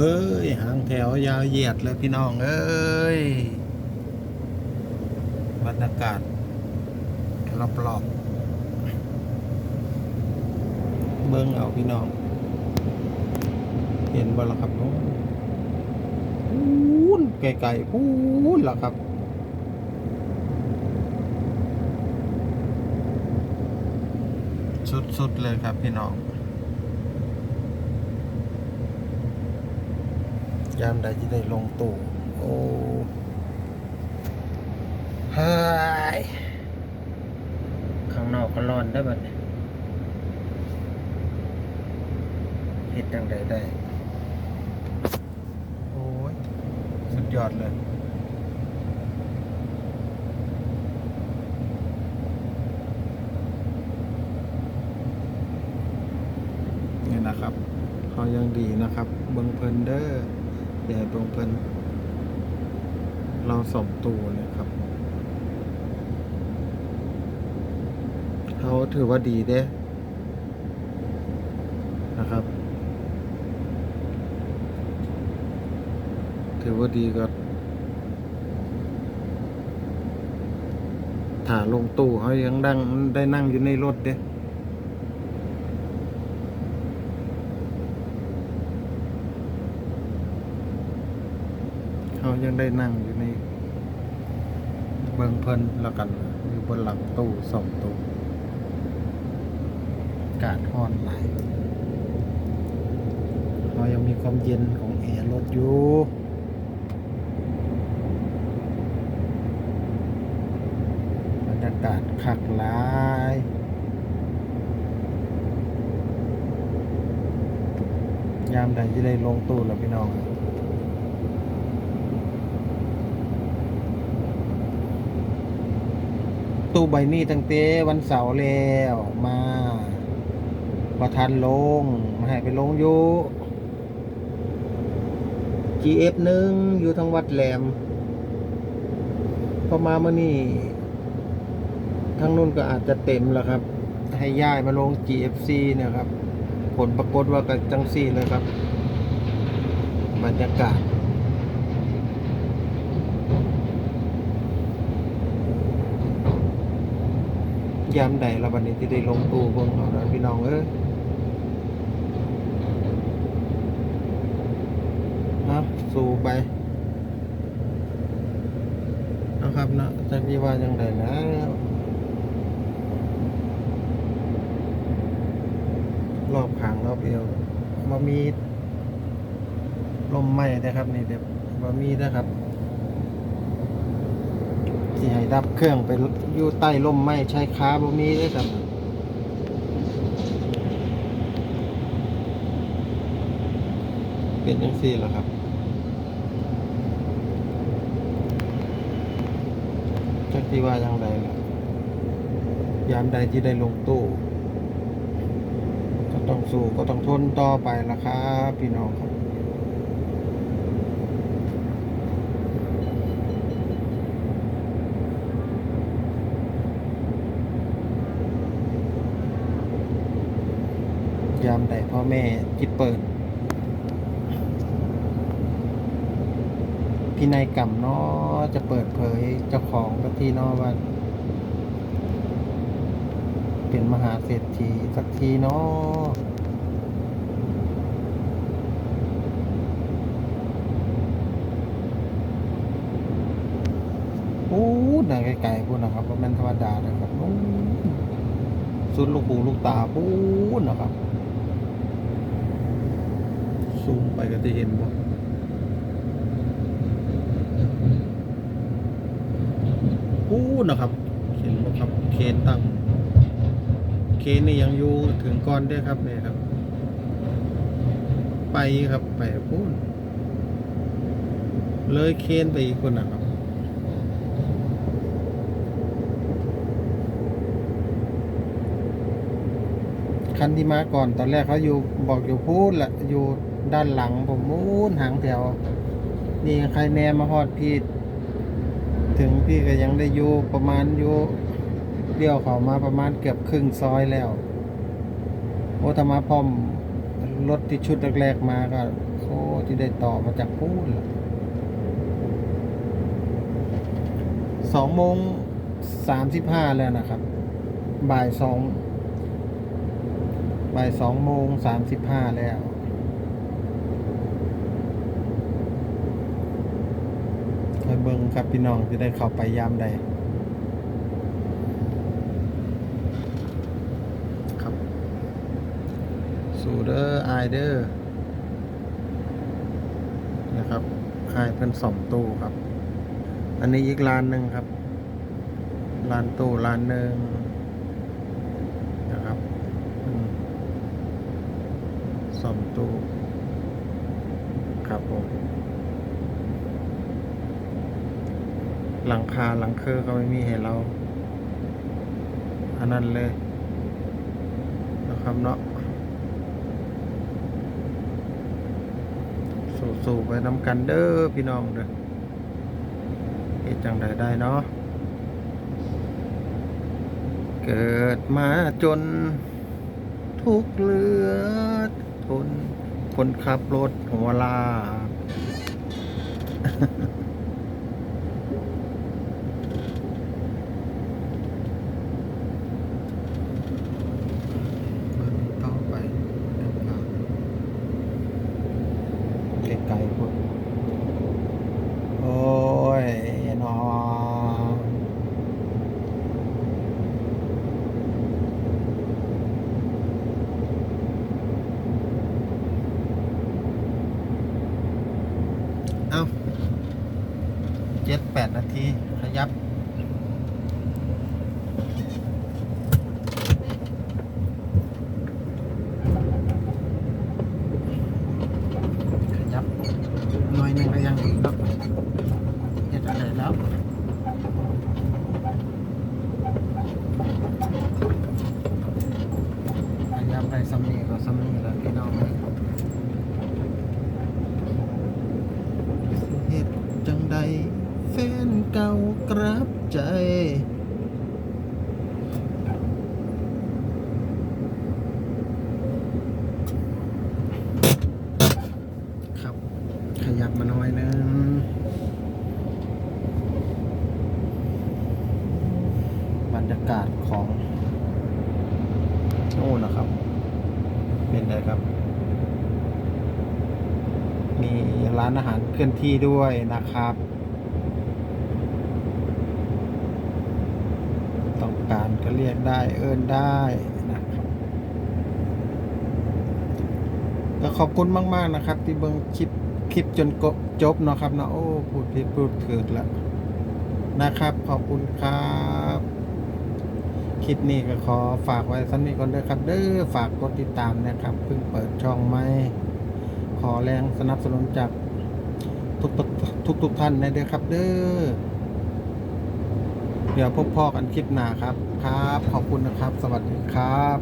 เอ้ยหางแถวยาวเหยียดเลยพี่น้อง เอ้ยบรรยากาศรอบๆเบิ่งเอาพี่น้อง เห็นบ่ล่ะครับโน้นพูนไกลๆพูนล่ะครับสุดๆเลยครับพี่น้อง ยามใดจะได้ลงตู่โอ้เฮ้ยข้างนอกก็ร้อนได้บัดนี้เฮ็ดจังใดได้ โอ้ย สุดยอดเลยนี่นะครับ เขายังดีนะครับ เบิงเพลินเดอร์ ใหญ่เบิงเพลินเราสมตูเนี่ยครับ เขาถือว่าดีเด้นะครับ ถือว่าดีก็ถ่าลงตู้เขายังดังได้นั่งอยู่ในรถเด้ เขา ยังได้นั่งอยู่ในเบิงเพลินแล้วกันอยู่บนหลังตู้สองตู้กาศร้อนหลายเรายังมีความเย็นของแอร์รถอยู่บรรยากาศคักหลายยามใดจะได้ลงตู้แล้วพี่น้อง ตู้ใบนี้ตั้งแต่วันเสาร์แล้วมาประทันลง มาให้ไปลงอยู่ GF หนึ่งอยู่ทางวัดแหลมพอมาเมื่อนี้ทางนู้นก็อาจจะเต็มแล้วครับ ให้ย้ายมาลง GFC นะครับ ผลปรากฏว่ากับจังซี่เลยครับ บรรยากาศ ยามใดเราบัดนี้ที่ได้ลงตู้เบิ่งเอาแล้วพี่น้องเอ้ยนะสู้ไปนะครับนะจะพี่ว่าจังไดนะรอบขางรอบเอวมามีลมไหม้นะครับนี่เดี๋ยวมามีนะครับ สิให้ดับเครื่องไปอยู่ใต้ลมไม้ใช้ค้าบ่มีเด้ครับเป็นจังซี่แหละครับจักที่ว่าจังใดล่ะยามใดที่ได้ลงตู้ก็ต้องสู้ก็ต้องทนต่อไปละครับพี่น้องครับ ยามใดพ่อแม่จิตเปิด พินัยกรรมเนาะจะเปิดเผยเจ้าของสักทีเนาะว่า เป็นมหาเศรษฐีสักทีเนาะโอ้หนาไกลๆพูดนะครับว่าแม่นธรรมดานะครับสุดลูกหูลูกตาพูดนะครับ ซูม ไปก็จะเห็นว่าอู้นะครับ เห็นบ่ครับเคนตั้งเคนนี่ยังอยู่ถึงก่อนด้วยครับเนี่ยครับ ไปครับไปพูนเลยเคนไปอีกคนนะครับคันที่มาก่อนตอนแรกเขาอยู่บอกอยู่พูดแหละอยู่ ด้านหลังผมมูนหางแถว นี่ใครแนมมาฮอดพี่ ถึงพี่ก็ยังได้อยู่ประมาณอยู่เลี้ยวเขามาประมาณเกือบครึ่งซอยแล้ว โอ้ถ้ามาพอมรถที่ชุดแรกๆมาก็โอ้ที่ได้ต่อมาจากพูดสองโมงสามสิบห้าแล้วนะครับ บ่ายสองบ่ายสองโมงสามสิบห้าแล้ว คอยเบิ่ งครับพี่น้องจะได้เข้าไปยามใดครับสูเดอร์ไอเดอร์นะครับคายเป็นสองตู้ครับ อันนี้อีกร้านหนึ่งครับร้านตู้ร้านหนึ่งนะครับสองตู้ครับผม หลังคาหลังเคอก็ไม่มีให้เรา อันนั้นเลยนะครับเนาะสู้ๆไปน้ำกันเด้อพี่น้องเด้อเฮ็ดจังใดได้เนาะเกิดมาจน ทุกเลือทนคนขับรถหัวลา 8 นาที ขยับ ขยับ หน่อยนึงก็ยังอีกครัก็นะไรแล้วขยับไปซ้มนี้ก็ซ้มนี้แล้ว นะครับ เป็นไงครับ มีร้านอาหารเคลื่อนที่ด้วยนะครับ ต้องการก็เรียกได้เอิ้นได้นะครับก็ขอบคุณมาก ๆ นะครับ ที่เบิ่งคลิปคลิปจนจบเนาะครับนะโอ้พูดผิดพูดถูกแล้วนะครับ ขอบคุณครับ ลิปนี้ก็ขอฝากไว้สักนิดก่อนเด้อครับเด้อฝากกดติดตามนะครับ เพิ่งเปิดช่องไหมขอแรงสนับสนุนจากทุกทุกทุกท่านนะเด้อครับ เด้อเดี๋ยวพบพ่อกันคลิปหน้าครับครับ ขอบคุณนะครับ สวัสดีครับ